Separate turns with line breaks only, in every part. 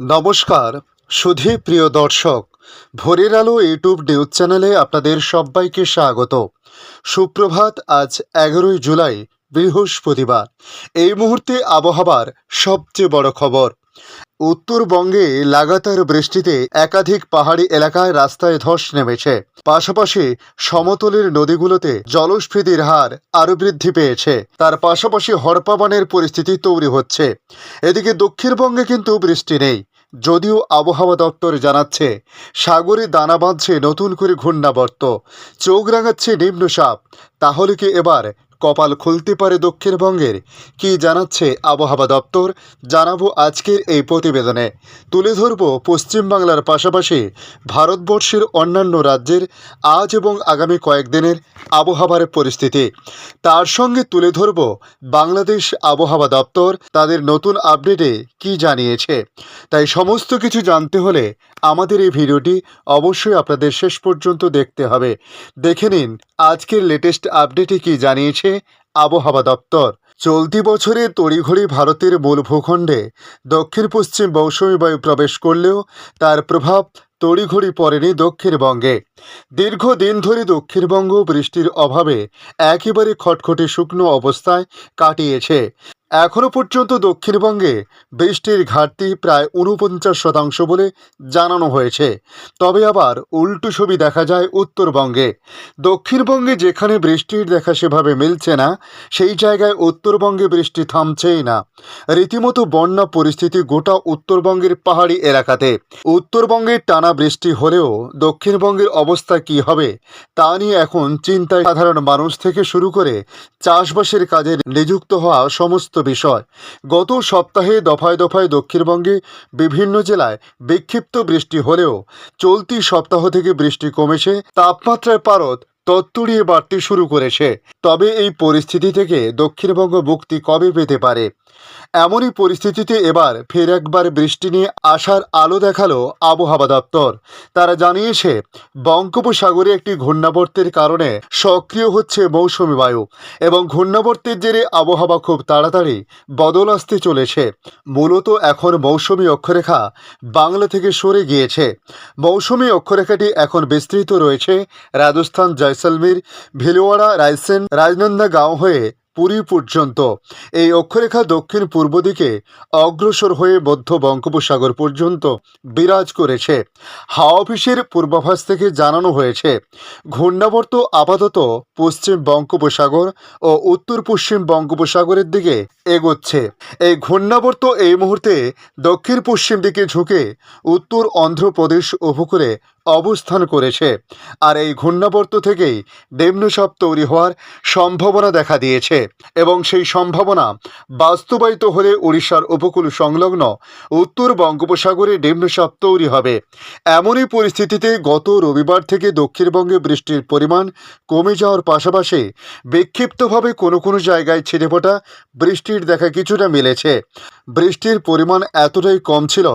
নমস্কার, সুধী প্রিয় দর্শক, ভোরের আলো ইউটিউব নিউজ চ্যানেলে আপনাদের সবাইকে স্বাগত। সুপ্রভাত, আজ এগারোই জুলাই, বৃহস্পতিবার। এই মুহূর্তে আবহাওয়ার সবচেয়ে বড় খবর। উত্তরবঙ্গে লাগাতার বৃষ্টিতে একাধিক পাহাড়ি এলাকায় রাস্তায় ধস নেমেছে। পাশাপাশি সমতলের নদীগুলোতে জলস্ফীতির হার আরও বৃদ্ধি পেয়েছে। তার পাশাপাশি হরপাবানের পরিস্থিতি তৈরি হচ্ছে। এদিকে দক্ষিণবঙ্গে কিন্তু বৃষ্টি নেই। যদিও আবহাওয়া দপ্তর জানাচ্ছে, সাগরে দানা বাঁধছে নতুন করে ঘূর্ণাবর্ত। চোখ রাঙাচ্ছে নিম্নচাপ। তাহলে কি এবার কপাল খুলতে পারে দক্ষিণবঙ্গের কি জানাচ্ছে আবহাওয়া দপ্তর? জানাব আজকের এই প্রতিবেদনে। তুলে ধরব পশ্চিমবাংলার পাশাপাশি ভারতবর্ষের অন্যান্য রাজ্যের আজ এবং আগামী কয়েকদিনের আবহাওয়ার পরিস্থিতি। তার সঙ্গে তুলে ধরব বাংলাদেশ আবহাওয়া দপ্তর, তাদের নতুন আপডেটে কি জানিয়েছে। তাই সমস্ত কিছু জানতে হলে আমাদের এই ভিডিওটি অবশ্যই আপনাদের শেষ পর্যন্ত দেখতে হবে। দেখে নিন, আজকের লেটেস্ট আপডেটে কি জানিয়েছে আবহাওয়া দপ্তর। চলতি বছরে তড়িঘড়ি ভারতের মূল ভূখণ্ডে দক্ষিণ পশ্চিম মৌসুমী বায়ু প্রবেশ করলেও তার প্রভাব তড়িঘড়ি পড়েনি দক্ষিণবঙ্গে। দীর্ঘদিন ধরে দক্ষিণবঙ্গ বৃষ্টির অভাবে একেবারে খটখটে শুকনো অবস্থায় কাটিয়েছে। এখনও পর্যন্ত দক্ষিণবঙ্গে বৃষ্টির ঘাটতি প্রায় উনপঞ্চাশ শতাংশ বলে জানানো হয়েছে। তবে আবার উল্টো ছবি দেখা যায় উত্তরবঙ্গে। দক্ষিণবঙ্গে যেখানে বৃষ্টির দেখা সেভাবে মিলছে না, সেই জায়গায় উত্তরবঙ্গে বৃষ্টি থামছেই না। রীতিমতো বন্যা পরিস্থিতি গোটা উত্তরবঙ্গের পাহাড়ি এলাকাতে। উত্তরবঙ্গের টানা বৃষ্টি হলেও দক্ষিণবঙ্গের অবস্থা কি হবে, তা নিয়ে এখন চিন্তায় সাধারণ মানুষ থেকে শুরু করে চাষবাসের কাজে নিযুক্ত হওয়া সমস্ত বিষয়। গত সপ্তাহে দফায় দফায় দক্ষিণবঙ্গে বিভিন্ন জেলায় বিক্ষিপ্ত বৃষ্টি হলেও চলতি সপ্তাহ থেকে বৃষ্টি কমেছে তাপমাত্রায় পারদ তত্তুড়িয়ে বাড়তে শুরু করেছে। তবে এই পরিস্থিতি থেকে দক্ষিণবঙ্গ মুক্তি কবে পেতে পারে? এমনই পরিস্থিতিতে এবার ফের একবার বৃষ্টি নিয়ে আসার আলো দেখাল আবহাওয়া দপ্তর। তারা জানিয়েছে, বঙ্গোপসাগরে একটি ঘূর্ণাবর্তের কারণে সক্রিয় হচ্ছে মৌসুমি বায়ু এবং ঘূর্ণাবর্তের জেরে আবহাওয়া খুব তাড়াতাড়ি বদল আসতে চলেছে। মূলত এখন মৌসুমি অক্ষরেখা বাংলা থেকে সরে গিয়েছে। মৌসুমি অক্ষরেখাটি এখন বিস্তৃত রয়েছে রাজস্থান, জয়সলমীর, ভিলওয়াড়া, রায়সেন, রাজনন্দা গাঁও হয়ে পুরী পর্যন্ত। এই অক্ষরেখা দক্ষিণ পূর্ব দিকে অগ্রসর হয়ে মধ্য বঙ্গোপসাগর পর্যন্ত বিরাজ করেছে। হাওয়া অফিসের পূর্বাভাস থেকে জানানো হয়েছে, ঘূর্ণাবর্ত আপাতত পশ্চিম বঙ্গোপসাগর ও উত্তর পশ্চিম বঙ্গোপসাগরের দিকে এগোচ্ছে। এই ঘূর্ণাবর্ত এই মুহূর্তে দক্ষিণ পশ্চিম দিকে ঝুঁকে উত্তর অন্ধ্রপ্রদেশ উপকূলে অবস্থান করেছে। আর এই ঘূর্ণাবর্ত থেকেই নিম্নচাপ তৈরি হওয়ার সম্ভাবনা দেখা দিয়েছে এবং সেই সম্ভাবনা বাস্তবায়িত হলে উড়িষ্যার উপকূল সংলগ্ন উত্তর বঙ্গোপসাগরে নিম্নচাপ তৈরি হবে। এমনই পরিস্থিতিতে গত রবিবার থেকে দক্ষিণবঙ্গে বৃষ্টির পরিমাণ কমে যাওয়ার পাশাপাশি বিক্ষিপ্তভাবে কোনো কোনো জায়গায় ছিটে ফোটা বৃষ্টির দেখা কিছুটা মিলেছে। বৃষ্টির পরিমাণ এতটাই কম ছিল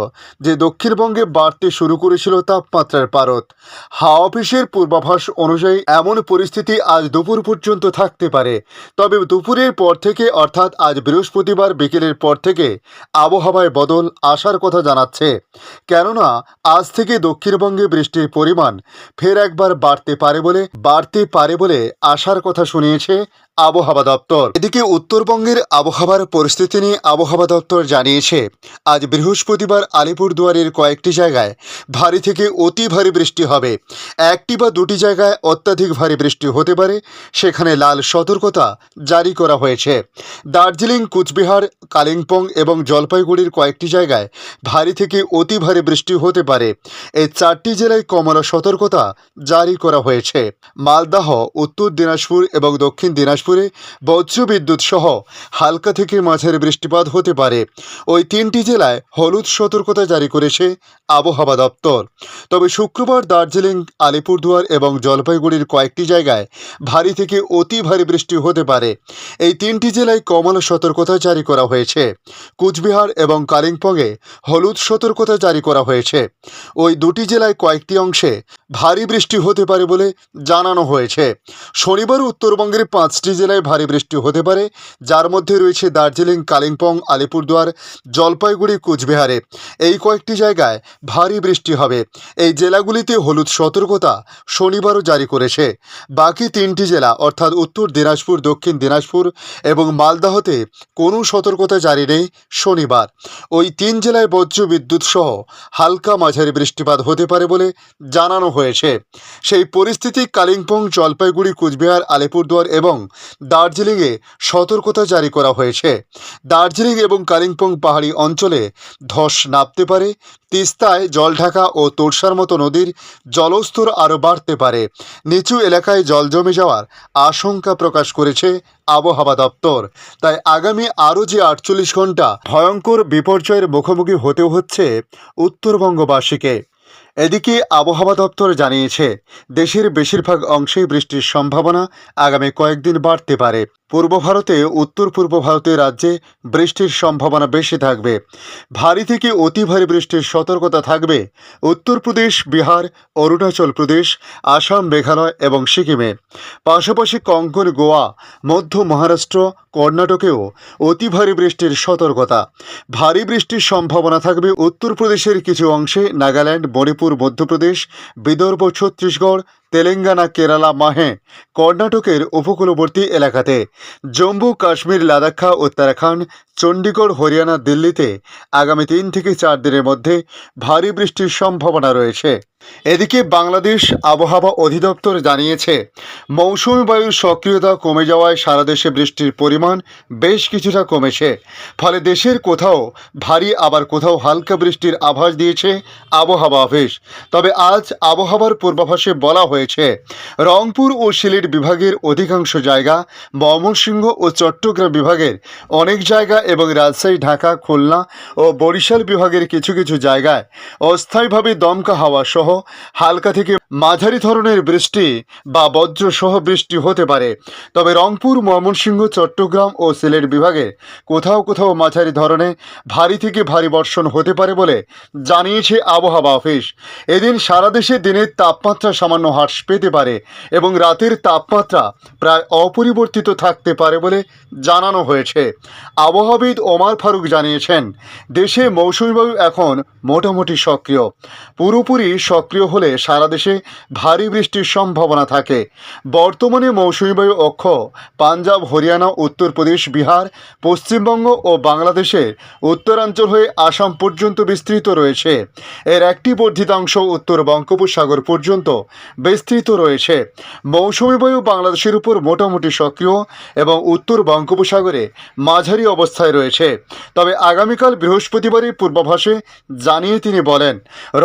যে দক্ষিণবঙ্গে বাড়তে শুরু করেছিল তাপমাত্রার পারদ হাওয়া অফিসের পূর্বাভাস অনুযায়ী এমন পরিস্থিতি আজ দুপুর পর্যন্ত থাকতে পারে। তবে দুপুরের পর থেকে, অর্থাৎ আজ বৃহস্পতিবার বিকেলের পর থেকে, আবহাওয়ায় বদল আসার কথা জানাচ্ছে। কেননা, আজ থেকে দক্ষিণবঙ্গে বৃষ্টির পরিমাণ ফের একবার বাড়তে পারে বলে, বাড়তে পারে বলে আসার কথা শুনিয়েছে আবহাওয়া দপ্তর। এদিকে উত্তরবঙ্গের আবহাওয়ার পরিস্থিতি নিয়ে আবহাওয়া দপ্তর জানিয়েছে, আজ বৃহস্পতিবার আলিপুরদুয়ারের কয়েকটি জায়গায় ভারী থেকে অতি ভারী বৃষ্টি হবে। একটি বা দুটি জায়গায় অত্যাধিক ভারী বৃষ্টি হতে পারে। সেখানে লাল সতর্কতা জারি করা হয়েছে। দার্জিলিং, কুচবিহার, কালিম্পং এবং জলপাইগুড়ির কয়েকটি জায়গায় ভারী থেকে অতি ভারী বৃষ্টি হতে পারে। এই চারটি জেলায় কমলা সতর্কতা জারি করা হয়েছে। মালদাহ, উত্তর দিনাজপুর এবং দক্ষিণ দিনাজপুরে বজ্রবিদ্যুৎ সহ হালকা থেকে মাঝারি বৃষ্টিপাত হতে পারে। ওই তিনটি জেলায় হলুদ সতর্কতা জারি করেছে আবহাওয়া দপ্তর। তবে শুক্রবার দার্জিলিং, আলিপুরদুয়ার এবং জলপাইগুড়ির কয়েকটি জায়গায় ভারী থেকে অতি ভারী বৃষ্টি হতে পারে। এই তিনটি জেলায় কমলা সতর্কতা জারি করা হয়েছে। কুচবিহার এবং কালিম্পংয়ে হলুদ সতর্কতা জারি করা হয়েছে। ওই দুটি জেলায় কয়েকটি অংশে ভারী বৃষ্টি হতে পারে বলে জানানো হয়েছে। শনিবার উত্তরবঙ্গের পাঁচটি তিনটি জেলায় ভারী বৃষ্টি হতে পারে। যার মধ্যে রয়েছে দার্জিলিং, কালিম্পং, আলিপুরদুয়ার, জলপাইগুড়ি, কুচবিহারে। এই কয়েকটি জায়গায় ভারী বৃষ্টি হবে। এই জেলাগুলিতে হলুদ সতর্কতা শনিবারও জারি করেছে। বাকি তিনটি জেলা, অর্থাৎ উত্তর দিনাজপুর, দক্ষিণ দিনাজপুর এবং মালদাহতে কোনো সতর্কতা জারি নেই শনিবার। ওই তিন জেলায় বজ্র বিদ্যুৎ সহ হালকা মাঝারি বৃষ্টিপাত হতে পারে বলে জানানো হয়েছে। সেই পরিস্থিতি কালিম্পং, জলপাইগুড়ি, কুচবিহার, আলিপুরদুয়ার এবং দার্জিলিংয়ে সতর্কতা জারি করা হয়েছে। দার্জিলিং এবং কালিম্পং পাহাড়ি অঞ্চলে ধস নামতে পারে, তিস্তায় জলঢাকা ও তোরসার মতো নদীর জলস্তর আরও বাড়তে পারে। নিচু এলাকায় জল জমে যাওয়ার আশঙ্কা প্রকাশ করেছে আবহাওয়া দপ্তর। তাই আগামী আরও যে আটচল্লিশ ঘণ্টা ভয়ঙ্কর বিপর্যয়ের মুখোমুখি হতেও হচ্ছে উত্তরবঙ্গবাসীকে। এদিকে আবহাওয়া দপ্তর জানিয়েছে, দেশের বেশিরভাগ অংশেই বৃষ্টির সম্ভাবনা আগামী কয়েকদিন বাড়তে পারে। পূর্ব ভারতে, উত্তর পূর্ব ভারতের রাজ্যে বৃষ্টির সম্ভাবনা বেশি থাকবে। ভারী থেকে অতি ভারী বৃষ্টির সতর্কতা থাকবে উত্তরপ্রদেশ বিহার, অরুণাচল প্রদেশ, আসাম, মেঘালয় এবং সিকিমে। পাশাপাশি কঙ্কন, গোয়া, মধ্য মহারাষ্ট্র, কর্ণাটকেও অতি ভারী বৃষ্টির সতর্কতা। ভারী বৃষ্টির সম্ভাবনা থাকবে উত্তরপ্রদেশের কিছু অংশে, নাগাল্যান্ড, মণিপুর মধ্যপ্রদেশ বিদর্ভ ছত্তিশগড় তেলেঙ্গানা, কেরালা, মাহে, কর্ণাটকের উপকূলবর্তী এলাকাতে। জম্মু, কাশ্মীর, লাদাখা, উত্তরাখণ্ড, চণ্ডীগড়, হরিয়ানা, দিল্লিতে আগামী তিন থেকে চার দিনের মধ্যে ভারী বৃষ্টির সম্ভাবনা রয়েছে। এদিকে বাংলাদেশ আবহাওয়া অধিদপ্তর জানিয়েছে, মৌসুমি বায়ুর সক্রিয়তা কমে যাওয়ায় সারা দেশে বৃষ্টির পরিমাণ বেশ কিছুটা কমেছে। ফলে দেশের কোথাও ভারী, আবার কোথাও হালকা বৃষ্টির আভাস দিয়েছে আবহাওয়া অফিস। তবে আজ আবহাওয়ার পূর্বাভাসে বলা হয়েছে রংপুর ও সিলেট বিভাগের অধিকাংশ জায়গা ময়মনসিংহ ও চট্টগ্রাম বিভাগের অনেক জায়গা এবং রাজশাহী, ঢাকা, খুলনা ও বরিশাল বিভাগের কিছু কিছু জায়গায় অস্থায়ীভাবে দমকা হাওয়া সহ হালকা থেকে মাঝারি ধরনের বৃষ্টি বা বজ্র সহ বৃষ্টি হতে পারে। তবে রংপুর ময়মনসিংহ চট্টগ্রাম ও সিলেট বিভাগে কোথাও কোথাও মাঝারি ধরনের ভারী থেকে ভারী বর্ষণ হতে পারে বলে জানিয়েছে আবহাওয়া অফিস। এদিন সারা দেশে দিনের তাপমাত্রা সামান্য হ্রাস পেতে পারে এবং রাতের তাপমাত্রা প্রায় অপরিবর্তিত থাকতে পারে বলে জানানো হয়েছে। আবহাওয়াবিদ ওমার ফারুক জানিয়েছেন, দেশে মৌসুমি বায়ু এখন মোটামুটি সক্রিয়। পুরোপুরি সক্রিয় হলে সারা দেশে ভারী বৃষ্টির সম্ভাবনা থাকে। বর্তমানে মৌসুমি বায়ু অক্ষ পাঞ্জাব, হরিয়ানা, উত্তরপ্রদেশ, বিহার, পশ্চিমবঙ্গ ও বাংলাদেশের উত্তরাঞ্চল হয়ে আসাম পর্যন্ত বিস্তৃত রয়েছে। এর একটি বর্ধিতাংশ উত্তর বঙ্গোপসাগর পর্যন্ত বিস্তৃত রয়েছে। মৌসুমি বায়ু বাংলাদেশের উপর মোটামুটি সক্রিয় এবং উত্তর বঙ্গোপসাগরে মাঝারি অবস্থায় রয়েছে। তবে আগামীকাল বৃহস্পতিবারের পূর্বাভাসে জানিয়ে তিনি বলেন,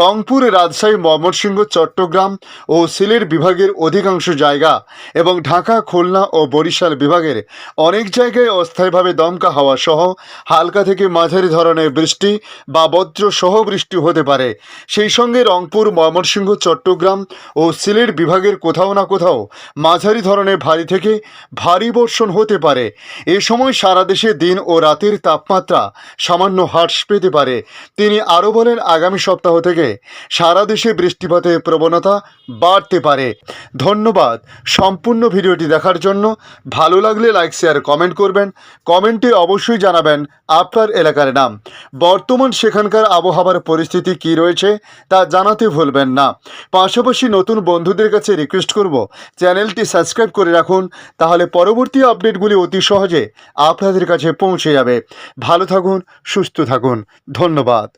রংপুর, রাজশাহী, ময়মনসিংহ, চট্টগ্রাম ও সিলেট বিভাগের অধিকাংশ জায়গা এবং ঢাকা, খুলনা ও বরিশাল বিভাগের অনেক জায়গায় অস্থায়ীভাবে দমকা হাওয়া সহ হালকা থেকে মাঝারি ধরনের বৃষ্টি বা বজ্র সহ বৃষ্টি হতে পারে। সেই সঙ্গে রংপুর, ময়মনসিংহ, চট্টগ্রাম ও সিলেট বিভাগের কোথাও না কোথাও মাঝারি ধরনের ভারী থেকে ভারী বর্ষণ হতে পারে। এ সময় সারা দেশে দিন ও রাতের তাপমাত্রা সামান্য হ্রাস পেতে পারে। তিনি আরও বলেন, আগামী সপ্তাহ থেকে সারা দেশে বৃষ্টিপাতের প্রবণতা বাড়তে পারে। ধন্যবাদ। সম্পূর্ণ ভিডিওটি দেখার জন্য ভালো লাগলে লাইক, শেয়ার, কমেন্ট করবেন। কমেন্টে অবশ্যই জানাবেন আপনার এলাকার নাম। বর্তমান সেখানকার আবহাওয়ার পরিস্থিতি কি রয়েছে তা জানাতে ভুলবেন না। পাশাপাশি নতুন বন্ধুদের কাছে রিকোয়েস্ট করব, চ্যানেলটি সাবস্ক্রাইব করে রাখুন, তাহলে পরবর্তী আপডেটগুলি অতি সহজে আপনাদের কাছে পৌঁছে যাবে। ভালো থাকুন, সুস্থ থাকুন, ধন্যবাদ।